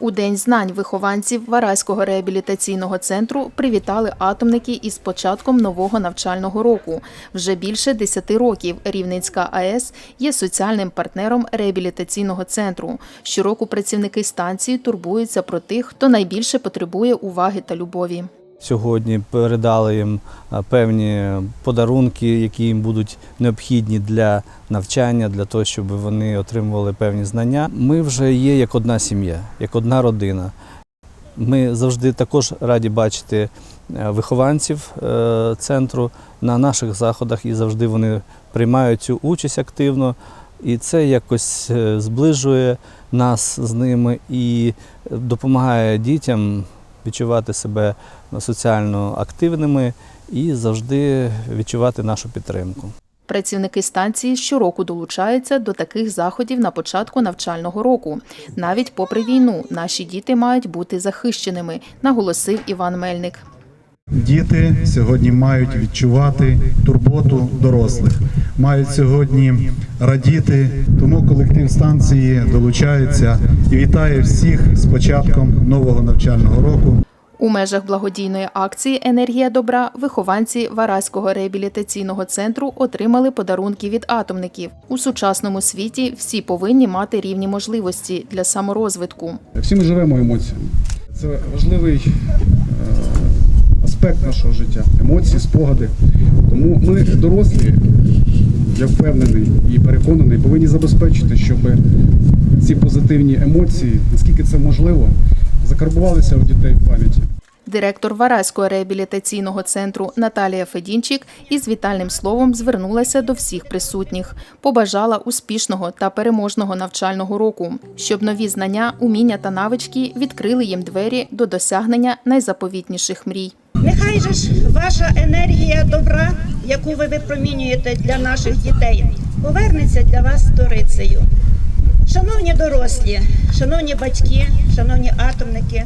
У День знань вихованців Варайського реабілітаційного центру привітали атомники із початком нового навчального року. Вже більше 10 років Рівненська АЕС є соціальним партнером реабілітаційного центру. Щороку працівники станції турбуються про тих, хто найбільше потребує уваги та любові. Сьогодні передали їм е, певні подарунки, які їм будуть необхідні для навчання, для того, щоб вони отримували певні знання. Ми вже є як одна сім'я, як одна родина. Ми завжди також раді бачити е, вихованців е, центру на наших заходах і завжди вони приймають цю участь активно. І це якось зближує нас з ними і допомагає дітям відчувати себе соціально активними і завжди відчувати нашу підтримку. Працівники станції щороку долучаються до таких заходів на початку навчального року. Навіть попри війну, наші діти мають бути захищеними, наголосив Іван Мельник. Діти сьогодні мають відчувати турботу дорослих, мають сьогодні радіти. Тому колектив станції долучається і вітає всіх з початком нового навчального року. У межах благодійної акції Енергія добра вихованці Вараського реабілітаційного центру отримали подарунки від атомників. У сучасному світі всі повинні мати рівні можливості для саморозвитку. Всі ми живемо емоціями. Це важливий е, аспект нашого життя емоції, спогади. Тому ми, дорослі, я впевнений і переконаний, повинні забезпечити, щоб ці позитивні емоції, наскільки це можливо, закарбувалися у дітей в пам'яті. Директор Вараського реабілітаційного центру Наталія Федінчик із вітальним словом звернулася до всіх присутніх, побажала успішного та переможного навчального року, щоб нові знання, уміння та навички відкрили їм двері до досягнення найзаповітніших мрій. Нехай же ж ваша енергія добра, яку ви випромінюєте для наших дітей, повернеться для вас сторицею. Шановні дорослі, шановні батьки, шановні атомники,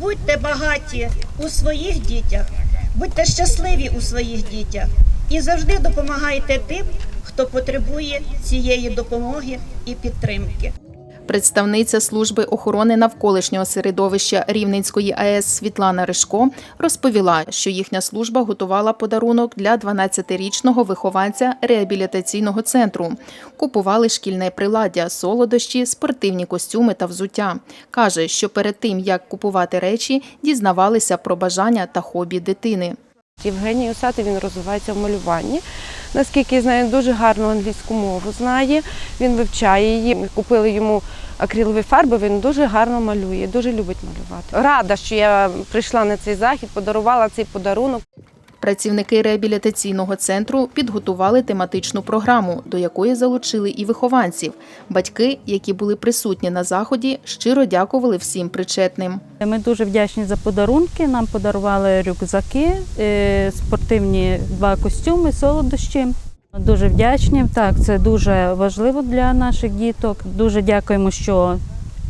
будьте багаті у своїх дітях, будьте щасливі у своїх дітях і завжди допомагайте тим, хто потребує цієї допомоги і підтримки. Представниця служби охорони навколишнього середовища Рівненської АЕС Світлана Ришко розповіла, що їхня служба готувала подарунок для 12-річного вихованця реабілітаційного центру. Купували шкільне приладдя, солодощі, спортивні костюми та взуття. Каже, що перед тим як купувати речі, дізнавалися про бажання та хобі дитини. Євгеній Осати він розвивається в малюванні. Наскільки я знаю, дуже гарну англійську мову знає. Він вивчає її. Ми купили йому акрилові фарби. Він дуже гарно малює, дуже любить малювати. Рада, що я прийшла на цей захід, подарувала цей подарунок. Працівники реабілітаційного центру підготували тематичну програму, до якої залучили і вихованців. Батьки, які були присутні на заході, щиро дякували всім причетним. Ми дуже вдячні за подарунки. Нам подарували рюкзаки, е, спортивні два костюми, солодощі. Дуже вдячні. Так, це дуже важливо для наших діток. Дуже дякуємо, що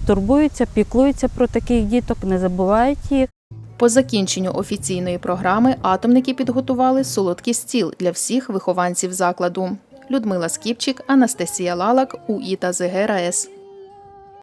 турбуються, піклуються про таких діток, не забувають їх. По закінченню офіційної програми атомники підготували солодкий стіл для всіх вихованців закладу. Людмила Скіпчик, Анастасія Лалак, УІТА ЗГРАЕС.